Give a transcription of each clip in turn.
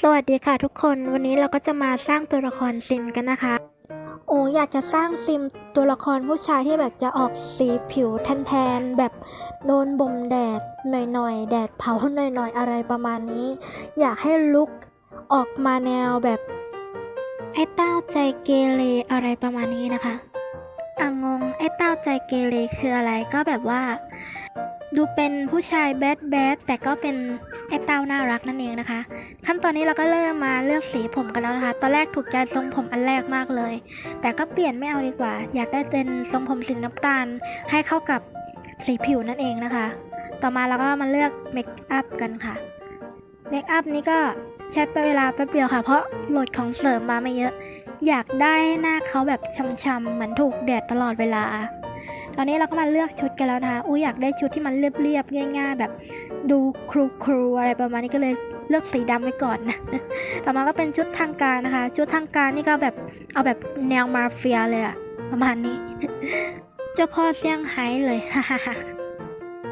สวัสดีค่ะทุกคนวันนี้เราก็จะมาสร้างตัวละครซิมกันนะคะ โอ้อยากจะสร้างซิมตัวละครผู้ชายที่แบบจะออกสีผิวแทนๆแบบโดนบ่มแดดหน่อยๆ แดดเผาหน่อยๆ อะไรประมาณนี้ อยากให้ลุกออกมาแนวแบบ ไอ้เต้าใจเกเรอะไรประมาณนี้นะคะอะงงไอ้เต้าใจเกเรคืออะไรก็แบบว่า ดูเป็นผู้ชายแบดแบดแต่ก็เป็นไอ้เต้าน่ารักนั่นเองนะคะ ขั้นตอนนี้เราก็เริ่มมาเลือกสีผมกันแล้วนะคะ ตอนแรกถูกใจทรงผมอันแรกมากเลย แต่ก็เปลี่ยนไม่เอาดีกว่า อยากได้เป็นทรงผมสีน้ำตาล ให้เข้ากับสีผิวนั่นเองนะคะ ต่อมาเราก็มาเลือกเมคอัพกันค่ะ เมคอัพนี้ก็ใช้ไปเวลาแป๊บเดียวค่ะ เพราะโหลดของเสริมมาไม่เยอะ อยากได้ให้หน้าเขาแบบช้ำๆเหมือนถูกแดดตลอดเวลา ตอนนี้เราก็มาเลือกชุดกันแล้วนะคะอุ้ยอยากได้ชุดที่มันเรียบๆง่าย ๆ แบบดูครูครูอะไรประมาณนี้ก็เลยเลือกสีดำไว้ก่อนนะ ต่อมาก็เป็นชุดทางการนะคะ ชุดทางการนี่ก็แบบเอาแบบแนวมาเฟียเลยอะประมาณนี้ เจ้าพ่อเซี่ยงไฮ้เลย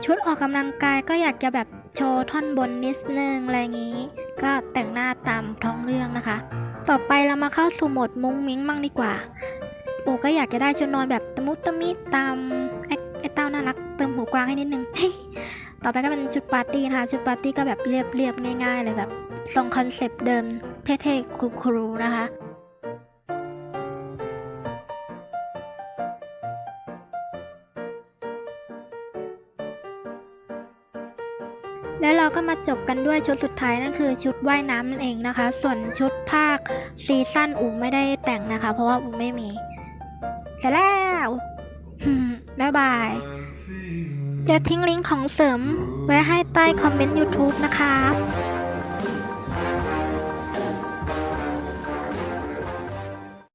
ชุดออกกำลังกายก็อยากจะแบบโชว์ท่อนบนนิดนึงอะไรอย่างนี้ ก็แต่งหน้าตามท้องเรื่องนะคะ ต่อไปเรามาเข้าสู่โหมดมุ้งมิ้งมั่งดีกว่า ปู่ก็อยากจะได้ชุดนอนแบบตะมุตะมิตามไอ้ไอ้เต้าน่ารักเติมหูกวางให้นิดนึง ต่อไปก็เป็นชุดปาร์ตี้นะคะ ชุดปาร์ตี้ก็แบบเรียบๆง่าย ๆ เลยแบบทรงคอนเซปต์เดิมเท่ๆครูๆนะคะแล้วเราก็มาจบกันด้วยชุดสุดท้ายนั่นคือชุดว่ายน้ำนั่นเองนะคะ ส่วนชุดภาคซีซั่นอูไม่ได้แต่งนะคะ เพราะว่าอูไม่มี เสร็จแล้วบ๊ายบาย จะทิ้งลิงก์ของเสริมไว้ให้ใต้คอมเมนต์ YouTube นะคะ